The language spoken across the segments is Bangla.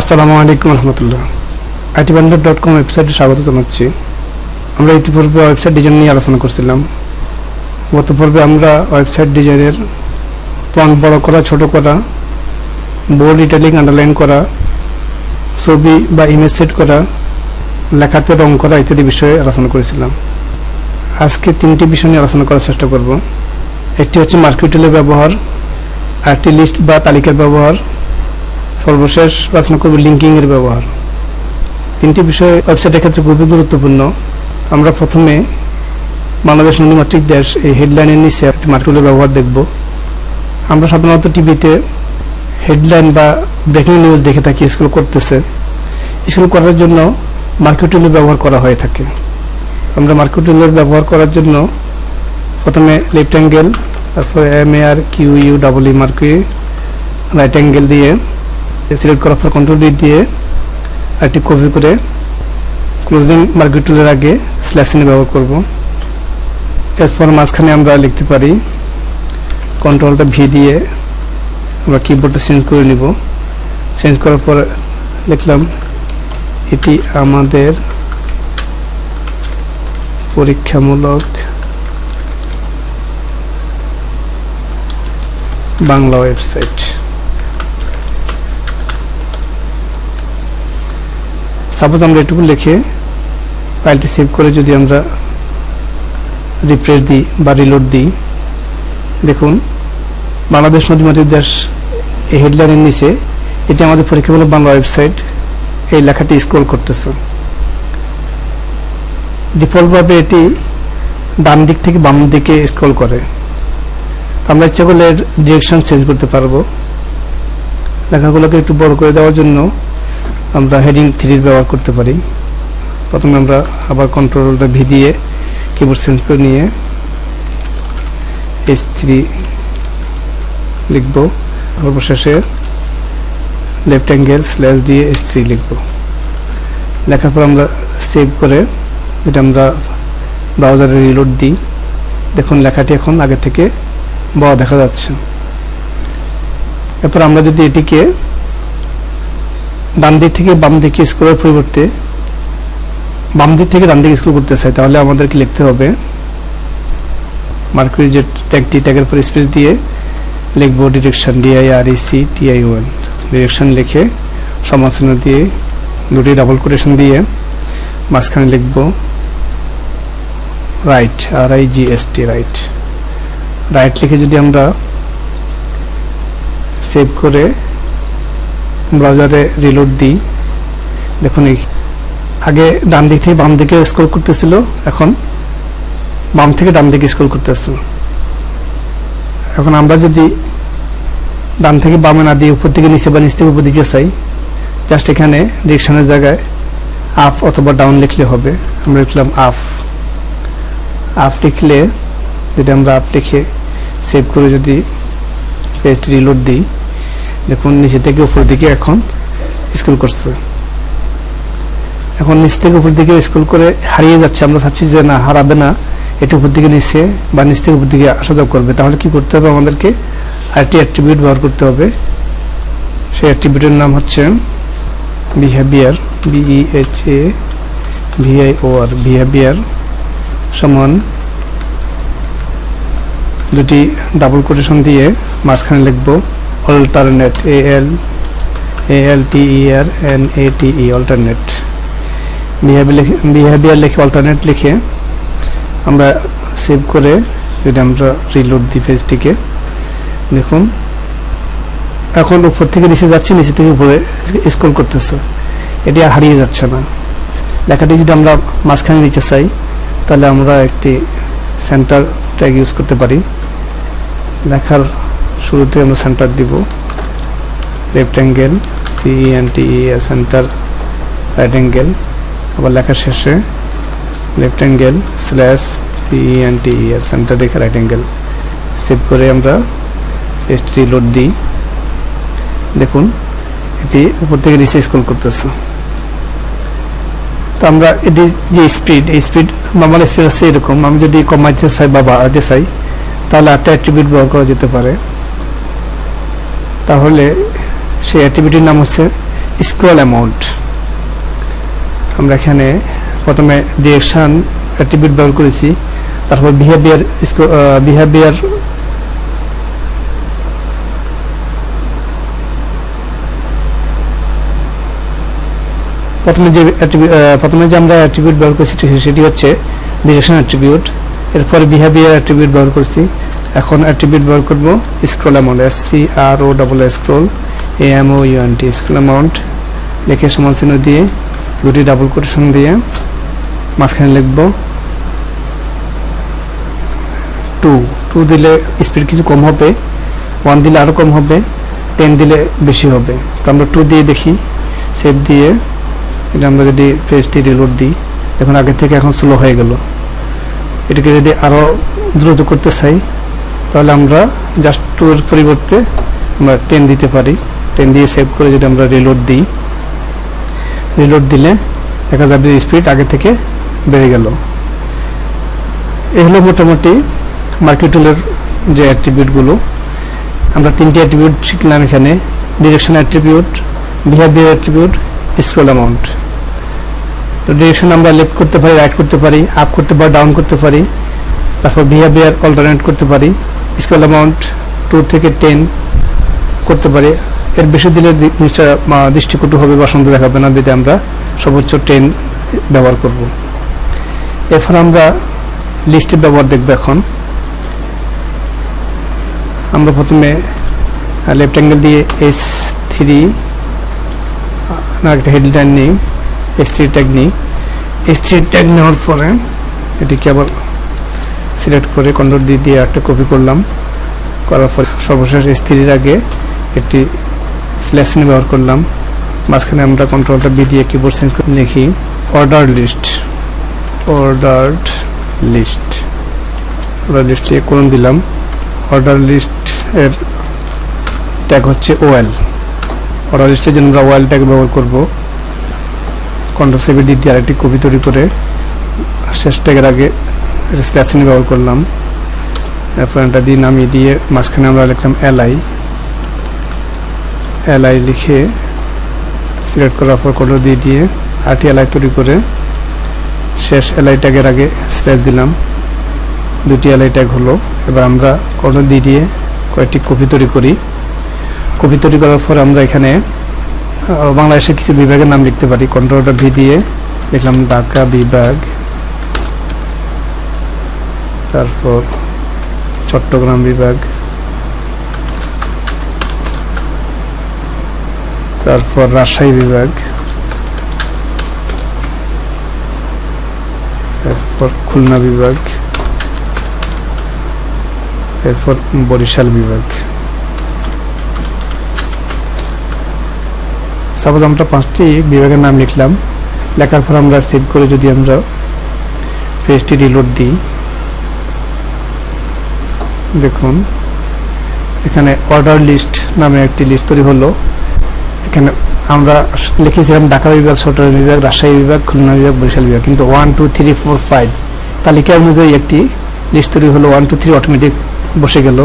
আসসালামু আলাইকুম রহমতুল্লাহ। আইটি বান্ডার ডট কম ওয়েবসাইটে স্বাগত জানাচ্ছি। আমরা ইতিপূর্বে ওয়েবসাইট ডিজাইন নিয়ে আলোচনা করছিলাম। গত পর্বে আমরা ওয়েবসাইট ডিজাইনের ফন্ট বড় করা, ছোট করা বোল্ড ইটালিক আন্ডারলাইন করা, ছবি বা ইমেজ সেট করা, লেখাতে রং করা ইত্যাদি বিষয়ে আলোচনা করেছিলাম। আজকে তিনটি বিষয় নিয়ে আলোচনা করার চেষ্টা করব। একটি হচ্ছে মার্কেটেলের ব্যবহার, আরেকটি লিস্ট বা তালিকার ব্যবহার সর্বশেষ আলোচনা করব লিঙ্কিং এর ব্যবহার। তিনটি বিষয় ওয়েবসাইটের ক্ষেত্রে খুবই গুরুত্বপূর্ণ। আমরা প্রথমে বাংলাদেশ নদীমাতৃক দেশ, এই হেডলাইনের নিচে একটি মার্কেটের ব্যবহার দেখব। আমরা সাধারণত টিভিতে হেডলাইন বা ব্রেকিং নিউজ দেখে থাকি স্কুল করতেছে। স্কুল করার জন্য মার্কেটেলের ব্যবহার করা হয়ে থাকে। আমরা মার্কেটেলের ব্যবহার করার জন্য প্রথমে লেফট অ্যাঙ্গেল, তারপরে M A R Q U double E মার্কে রাইট অ্যাঙ্গেল দিয়ে সিলেক্ট করার পর কন্ট্রোল ডি দিয়ে একটি কপি করে ক্লোজিং মার্কেট টুলের আগে স্ল্যাশিনে ব্যবহার করব। এরপর মাঝখানে আমরা লিখতে পারি কন্ট্রোলটা ভি দিয়ে আমরা কিবোর্ডটা চেঞ্জ করে নিব। চেঞ্জ করার পর লিখলাম এটি আমাদের পরীক্ষামূলক বাংলা ওয়েবসাইট সাপোজ আমরা এটুকু লিখে ফাইলটি সেভ করে যদি আমরা রিফ্রেশ দিই বা রিলোড দিই, দেখুন, বাংলাদেশ নদীমাটির দেশ এই হেডলাইনের নিচে, এটি আমাদের পরীক্ষামূলক বাংলা ওয়েবসাইট এই লেখাটি স্ক্রল করতেছে। ডিফল্টভাবে এটি ডান দিক থেকে বাম দিকে স্ক্রল করে। আমরা ইচ্ছা করলে এর ডিরেকশন চেঞ্জ করতে পারব। লেখাগুলোকে একটু বড় করে দেওয়ার জন্য আমরা হেডিং থ্রির ব্যবহার করতে পারি। প্রথমে আমরা আবার কন্ট্রোলটা ভি দিয়ে কিবোর্ড চেঞ্জ করে নিয়ে এস থ্রি লিখব। সর্বশেষে লেফট অ্যাঙ্গেল স্ল্যাশ দিয়ে এস থ্রি লিখব। লেখার পর আমরা সেভ করে যেটা আমরা ব্রাউজারে রিলোড দিই। দেখুন লেখাটি এখন আগে থেকে বড় দেখা যাচ্ছে। এরপর আমরা যদি এটিকে ডান দিক থেকে বাম দিকে স্ক্রলের পরিবর্তে, বাম দিক থেকে ডান দিকে স্ক্রল করতে চাই, তাহলে আমাদেরকে লিখতে হবে মার্কুরি যে ট্যাগটি ট্যাগের পর স্পেস দিয়ে লিখব direction DI R C TI O N direction লিখে সমালোচনা দিয়ে দুটি ডাবল কোটেশন দিয়ে মাঝখানে লিখব right R I G S T right right লিখে যদি আমরা সেভ করে ব্রাউজারে রিলোড দিই। দেখুন এই আগে ডান দিক থেকে বাম দিকে স্ক্রল করতেছিল, এখন বাম থেকে ডান দিকে স্ক্রল করতেছে এখন আমরা যদি ডান থেকে বামে না দিয়ে উপর থেকে নিচে বা নিচ থেকে উপর দিকে চাই জাস্ট এখানে ডিরেকশনের জায়গায় আপ অথবা ডাউন লিখলে হবে। আমরা লিখলাম আপ আপ লিখলে যদি আমরা আপ লিখে সেভ করে যদি পেজ রিলোড দিই দেখুন, নিচে থেকে উপর দিকে এখন স্কুল করছে। এখন নিচ থেকে উপর দিকে স্কুল করে হারিয়ে যাচ্ছে। আমরা চাচ্ছি যে না, হারাবে না এটি উপর দিকে নিচে বা নিচ থেকে উপর দিকে আসা যাওয়া করবে। তাহলে কি করতে হবে? আমাদেরকে আরেকটি অ্যাট্রিবিউট ব্যবহার করতে হবে। সেই অ্যাট্রিবিউটের নাম হচ্ছে behaviour BE H A VI O R behaviour সমান দুটি ডাবল কোটেশন দিয়ে মাঝখানে লিখব। Alternate A L A L T E R N A T E alternate behaviour লিখে অল্টারনেট লিখে আমরা সেভ করে যদি আমরা রিলোড দিই পেজটিকে দেখুন এখন উপর থেকে নিচে যাচ্ছে নিচে থেকে উপরে স্ক্রল করতেছে এটি আর হারিয়ে যাচ্ছে না লেখাটি যদি আমরা মাঝখানে নিতে চাই তাহলে আমরা একটি সেন্টার ট্যাগ ইউজ করতে পারি লেখার শুরুতে আমরা সেন্টার দিব। Left angle C N T E R center right angle আবার লেখার শেষে left angle slash C N T E R center দেখে রাইট অ্যাঙ্গেল সেভ করে আমরা পেজটি লোড দিই। দেখুন, এটি উপর থেকে নিচে স্ক্রল করতেছে। তো আমরা এটি যে স্পিড এই স্পিড নর্মাল স্পিড আছে এরকম। আমি যদি কমাইতে চাই বা বাড়াতে চাই, তাহলে আটটা অ্যাট্রিবিউট ব্যবহার করা যেতে পারে। তাহলে সেই অ্যাক্টিভিটির নাম হচ্ছে স্ক্রল অ্যামাউন্ট আমরা এখানে প্রথমে ডিরেকশন অ্যাট্রিবিউট ব্যবহার করেছি, তারপর বিহেভিয়ার বিহেভিয়ার প্রথমে যে প্রথমে যে আমরা অ্যাট্রিবিউট ব্যবহার করছি সেটি হচ্ছে ডিরেকশন অ্যাট্রিবিউট এরপরে বিহেভিয়ার অ্যাট্রিবিউট ব্যবহার করছি এখন অ্যাট্রিবিউট ব্যবহার করব scroll amount S C R O double scroll A M O U N T scroll amount লিখে সমান চিহ্ন দিয়ে, দুটি ডাবল কোটেশন দিয়ে, মাঝখানে লিখব টু টু দিলে স্পিড কিছু কম হবে ওয়ান দিলে আরও কম হবে টেন দিলে বেশি হবে। তো আমরা টু দিয়ে দেখি সেভ দিয়ে, এটা আমরা যদি পেজটি রিলোড দিই এখন আগে থেকে এখন স্লো হয়ে গেল। এটাকে যদি আরও দ্রুত করতে চাই তাহলে আমরা জাস্ট টু এর পরিবর্তে আমরা টেন দিতে পারি। টেন দিয়ে সেভ করে যদি আমরা রিলোড দিই। রিলোড দিলে দেখা যাবে স্পিড আগে থেকে বেড়ে গেল। এ হলো মোটামুটি মার্কেটুলের যে অ্যাট্রিবিউটগুলো আমরা তিনটি অ্যাট্রিবিউট শিখলাম এখানে। Direction attribute behaviour attribute scroll amount তো ডিরেকশন আমরা লেফট করতে পারি রাইট করতে পারি আপ করতে পারি ডাউন করতে পারি, তারপর বিহেভিয়ার অল্টারনেট করতে পারি। স্ক্রল অ্যামাউন্ট টু থেকে টেন করতে পারি। এর বেশি দিলে জিনিসটা দৃষ্টিকটু হবে বা সুন্দর দেখাবে না যদি আমরা সর্বোচ্চ টেন ব্যবহার করব। এরপর আমরা লিস্টের ব্যবহার দেখব এখন। আমরা প্রথমে লেফট অ্যাঙ্গেল দিয়ে এস থ্রি না একটা হেডলাইন নিই এস থ্রি ট্যাগ নিই। এস থ্রি ট্যাগ নেওয়ার পরে, এটিকে আবার সিলেক্ট করে কন্ট্রোল দিয়ে দিয়ে একটা কপি করলাম। করার পর সর্বশেষ এস থ্রির আগে একটি স্ল্যাশ চিহ্ন ব্যবহার করলাম। মাঝখানে আমরা কন্ট্রোলটা বি দিয়ে কিবোর্ড চেঞ্জ করে লিখি order list ordered list order লিস্টে কোন দিলাম। অর্ডার লিস্ট এর ট্যাগ হচ্ছে ওয়েল অর্ডার লিস্টের জন্য আমরা ওয়েল ট্যাগ ব্যবহার করব। কন্ট্রোল সেভে দিয়ে আরেকটি কপি তৈরি করে শেষ ট্যাগের আগে স্ল্যাশ চিহ্ন ব্যবহার করলাম। এরপর এটা দিয়ে নামিয়ে দিয়ে মাঝখানে আমরা লিখলাম এলআই এলআই লিখে সিলেক্ট করার পর কন্ট্রোল দিয়ে দিয়ে আরটি এলআই তৈরি করে শেষ এলআই ট্যাগের আগে স্ল্যাশ দিলাম। দুটি এলআই ট্যাগ হলো। এবার আমরা কন্ট্রোল দিয়ে দিয়ে কয়েকটি কপি তৈরি করি। কপি তৈরি করার পর আমরা এখানে বাংলাদেশের কিছু বিভাগের নাম লিখতে পারি। কন্ট্রোলটা ভি দিয়ে লিখলাম ঢাকা বিভাগ। তারপর চট্টগ্রাম বিভাগ। তারপর রাজশাহী বিভাগ। এরপর খুলনা বিভাগ। এরপর বরিশাল বিভাগ। সাপোজ আমরা পাঁচটি বিভাগের নাম লিখলাম। লেখার পর আমরা সেভ করে যদি আমরা পেজটি রিলোড দিই। দেখুন, এখানে অর্ডার লিস্ট নামে একটি লিস্ট তৈরি হলো। এখানে আমরা লিখেছিলাম ঢাকা বিভাগ, চট্টগ্রাম বিভাগ, রাজশাহী বিভাগ, খুলনা বিভাগ, বরিশাল বিভাগ। কিন্তু one two three four five তালিকা অনুযায়ী একটি লিস্ট তৈরি হলো। ওয়ান টু থ্রি অটোমেটিক বসে গেল।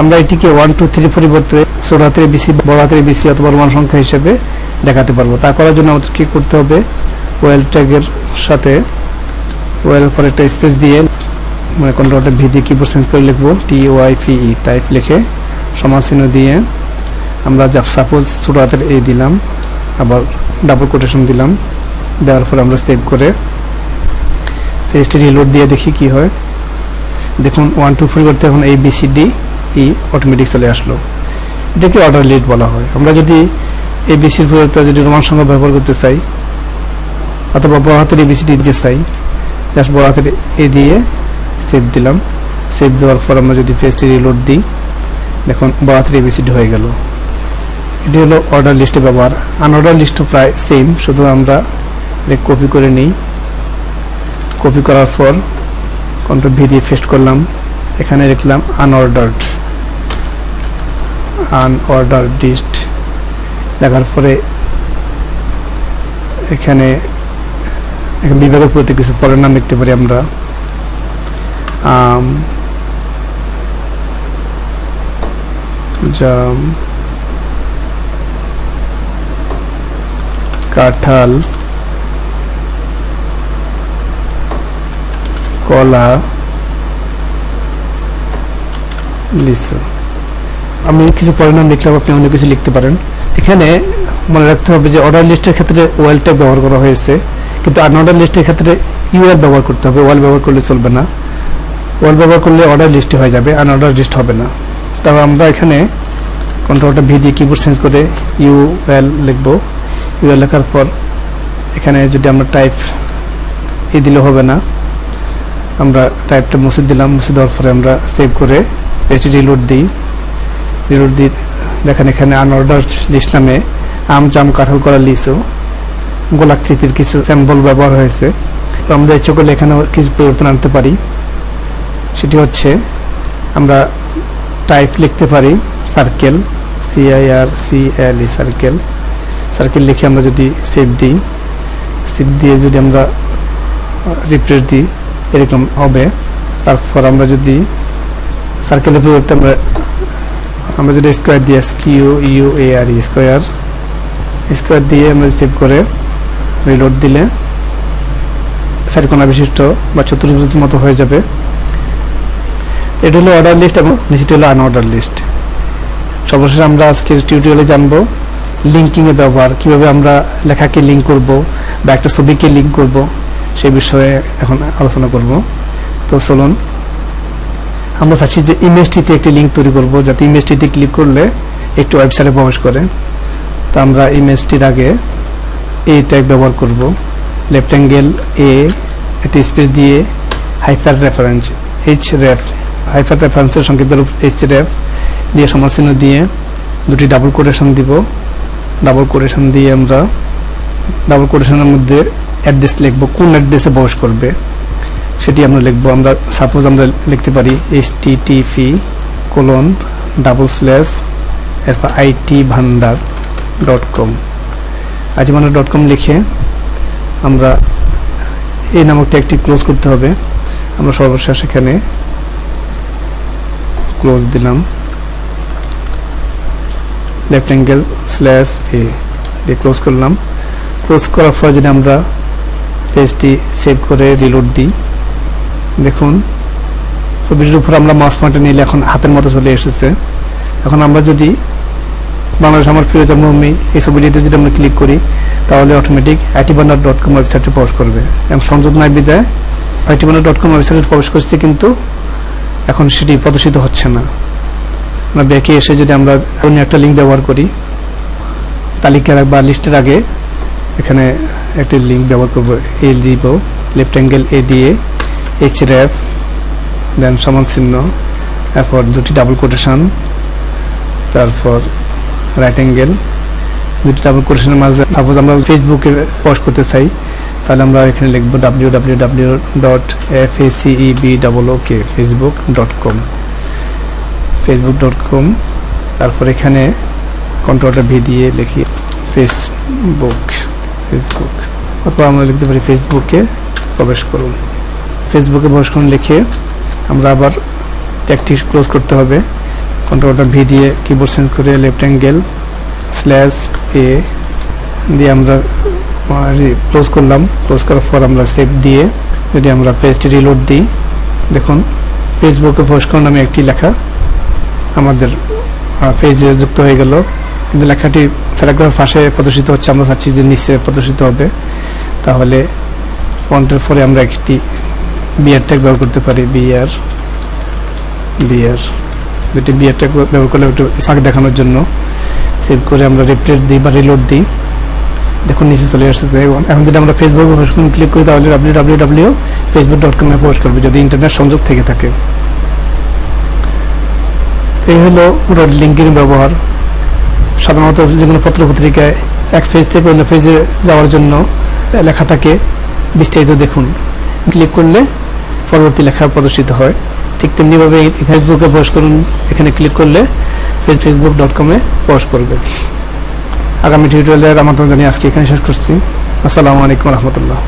আমরা এটিকে ওয়ান টু থ্রি পরিবর্তে ছোট হাতের বেশি বড় হাতের বেশি অথবা মান সংখ্যা হিসেবে দেখাতে পারব। তা করার জন্য আমাদের কি করতে হবে? ওয়েল ট্যাগের সাথে ওয়েল পর একটা স্পেস দিয়ে মানে কন্ট্রোলটা ভি দিয়ে কিবোর্ড চেঞ্জ করে লিখব? টি ই টাইপ লিখে সমাচিহ্ন দিয়ে আমরা যা সাপোজ ছোট হাতের এ দিলাম, আবার ডাবল কোটেশন দিলাম, দেওয়ার পর আমরা সেভ করে পেজটি রিলোড দিয়ে দেখি কি হয়। দেখুন ওয়ান টু পরিবর্তে এখন এই বিসিডি ই অটোমেটিক চলে আসলো। এটাকে অর্ডার লিড বলা হয়। আমরা যদি এই বিসির পরিবর্তে যদি রোমান সংখ্যা ব্যবহার করতে চাই, অথবা বড় হাতের এবিসিডি দিতে চাই জাস্ট বড় হাতের এ দিয়ে সেভ দিলাম। সেভ দেওয়ার পর আমরা যদি পেজটি রিলোড দিই, দেখুন বড় হাতের এবিসিডি হয়ে গেল। এটি হলো অর্ডার লিস্টে ব্যবহার। আনঅর্ডার লিস্টও প্রায় সেম শুধু আমরা কপি করে নিই। কপি করার পর কন্ট্রোল ভি দিয়ে পেস্ট করলাম। এখানে লিখলাম আনঅর্ডার্ড আনঅর্ডার লিস্ট দেখার পরে এখানে বিভাগের প্রতি কিছু পরের নাম লিখতে পারি আমরা। আম জাম কাঁঠাল কলা লিচু আমি কিছু পরিণাম লিখলাম আপনি অন্য কিছু লিখতে পারেন। এখানে মনে রাখতে হবে যে অর্ডার লিস্টের ক্ষেত্রে ওয়েল ট্যাগ ব্যবহার করা হয়েছে, কিন্তু আনঅর্ডার লিস্টের ক্ষেত্রে ইউএল ব্যবহার করতে হবে। ওয়াল ব্যবহার করলে চলবে না। ওয়াল ব্যবহার করলে অর্ডার লিস্টে হয়ে যাবে আনঅর্ডার লিস্ট হবে না। তবে আমরা এখানে কন্ট্রোলটা ভি দিয়ে কিবোর্ড চেঞ্জ করে ইউএল লিখব। ইউ এল লেখার পর এখানে যদি আমরা টাইপ এ দিলে হবে না, আমরা টাইপটা মুছে দিলাম। মুছে দেওয়ার পরে আমরা সেভ করে পেজটি রিলোড দিই। রিলোড দিই দেখেন এখানে আনঅর্ডার লিস্ট নামে আম, জাম, কাঁঠাল করা লিচু গোলাকৃতির কিছু স্যাম্পল ব্যবহার হয়েছে। আমরা ইচ্ছে করলে এখানে কিছু পরিবর্তন আনতে পারি। সেটি হচ্ছে আমরা টাইপ লিখতে পারি circle CIR CL E circle circle লিখে আমরা যদি সেভ দিই সেভ দিয়ে যদি আমরা রিপ্রেস দিই, এরকম হবে। তারপর আমরা যদি সার্কেলের পরিবর্তে আমরা আমরা যদি স্কোয়ার দিয়ে Q U A R square square দিয়ে আমরা সেভ করে রিলোড দিলে চারিকোনা বিশিষ্ট বা চতুর্ভুজের মতো হয়ে যাবে। এটা হলো অর্ডার লিস্ট এবং নিচেটি হলো আনঅর্ডার লিস্ট সর্বশেষ আমরা আজকের টিউটোরিয়ালে জানব লিঙ্কিংয়ের ব্যবহার, কীভাবে আমরা লেখাকে লিঙ্ক করব বা একটা ছবিকে লিঙ্ক করব, সে বিষয়ে এখন আলোচনা করব। তো চলুন, আমরা চাচ্ছি যে ইমেজটিতে একটি লিঙ্ক তৈরি করব, যাতে ইমেজটিতে ক্লিক করলে একটি ওয়েবসাইটে প্রবেশ করে। তো আমরা ইমেজটির আগে এই ট্যাগ ব্যবহার করব। লেফট অ্যাঙ্গেল এ একটি স্পেস দিয়ে হাইফার রেফারেন্স এইচ রেফ হাইফার রেফারেন্সের সংক্ষিপ্ত রূপ রেফ দিয়ে সমাচিহ্ন দিয়ে দুটি ডাবল কোটেশন দিব। ডাবল কোটেশন দিয়ে আমরা ডাবল কোটেশনের মধ্যে অ্যাড্রেস লিখব। কোন অ্যাড্রেসে প্রবেশ করবে সেটি আমরা লিখব। আমরা সাপোজ আমরা লিখতে পারি H T TP colon double slash এরপর IT Bhandar dot com IT Bhandar dot com লিখে আমরা এই নামকটি একটি ক্লোজ করতে হবে। আমরা সর্বশেষ এখানে ক্লোজ দিলাম লেফট অ্যাঙ্গেল স্ল্যাশ এ দিয়ে ক্লোজ করলাম ক্লোজ করার পর যদি আমরা পেজটি সেভ করে রিলোড দিই দেখুন, ছবিটির উপর আমরা মাস পয়েন্টে নিলে এখন হাতের মতো চলে এসেছে। এখন আমরা যদি বাংলাদেশ আমার প্রিয় জন্মভূমি, এই ছবিটিতে যদি আমরা ক্লিক করি, তাহলে automatic IT Bhandar dot com ওয়েবসাইটে প্রবেশ করবে। এবং সংযোগ নাই বিদায় আইটি বান্ডার ডট কম ওয়েবসাইটে প্রবেশ করছে কিন্তু এখন সেটি প্রদর্শিত হচ্ছে না। আমরা ব্যাকে এসে যদি আমরা অন্য একটা লিঙ্ক ব্যবহার করি, তালিকার বা লিস্টের আগে এখানে একটি লিঙ্ক ব্যবহার করব এ দিব লেফট অ্যাঙ্গেল এ দিয়ে এইচ র্যাপ দেন সমান চিহ্ন, এরপর দুটি ডাবল কোটেশন তারপর রাইট অ্যাঙ্গেল দুটি ডাবল কোটেশনের মাঝে সাপোজ আমরা ফেসবুকে পোস্ট করতে চাই তাহলে আমরা এখানে লিখব W W W dot F A CE B double O K Facebook dot com Facebook dot com তারপর এখানে কন্ট্রোলটা ভি দিয়ে লিখি ফেসবুক ফেসবুক অথবা আমরা লিখতে পারি ফেসবুকে প্রবেশ করুন। ফেসবুকে প্রবেশ করুন, লিখে আমরা আবার ট্যাগটি ক্লোজ করতে হবে। কন্ট্রোলটা ভি দিয়ে কিবোর্ড চেঞ্জ করে লেফট অ্যাঙ্গেল স্ল্যাশ এ দিয়ে আমরা ক্লোজ করলাম ক্লোজ করার পর আমরা সেভ দিয়ে যদি আমরা পেজটি রিলোড দিই, দেখুন ফেসবুকে করুন, আমি একটি লেখা আমাদের পেজে যুক্ত হয়ে গেল। কিন্তু লেখাটি প্যারাগ্রাফ পাশে প্রদর্শিত হচ্ছে, আমরা চাচ্ছি যে নিচে প্রদর্শিত হবে। তাহলে ফন্টের পরে আমরা একটি বিয়ার ট্যাগ ব্যবহার করতে পারি বিয়ার বিয়ার দুটি বিয়ার ট্যাগ ব্যবহার করলে একটু শাক দেখানোর জন্য। সেভ করে আমরা রিপ্লেস দিই বা রিলোড দিই। দেখুন, নিচে চলে আসছে এখন যদি আমরা ফেসবুকে ক্লিক করি, তাহলে W W W Facebook dot কমে পোস্ট করবে, যদি ইন্টারনেট সংযোগ থেকে থাকে। এই হলো লিঙ্কের ব্যবহার। সাধারণত যে কোনো পত্র পত্রিকায় এক পেজ থেকে অন্য পেজে যাওয়ার জন্য লেখা থাকে, বিস্তারিত দেখুন। ক্লিক করলে পরবর্তী লেখা প্রদর্শিত হয়। ঠিক তেমনিভাবে ফেসবুকে প্রবেশ করুন, এখানে ক্লিক করলে ফেসবুক ডট কমে প্রবেশ করবে। আগামী টিউটোরিয়ালের আমন্ত্রণ জানিয়ে আজকে এখানে শেষ করছি। আসসালামু আলাইকুম রহমতুল্লাহ।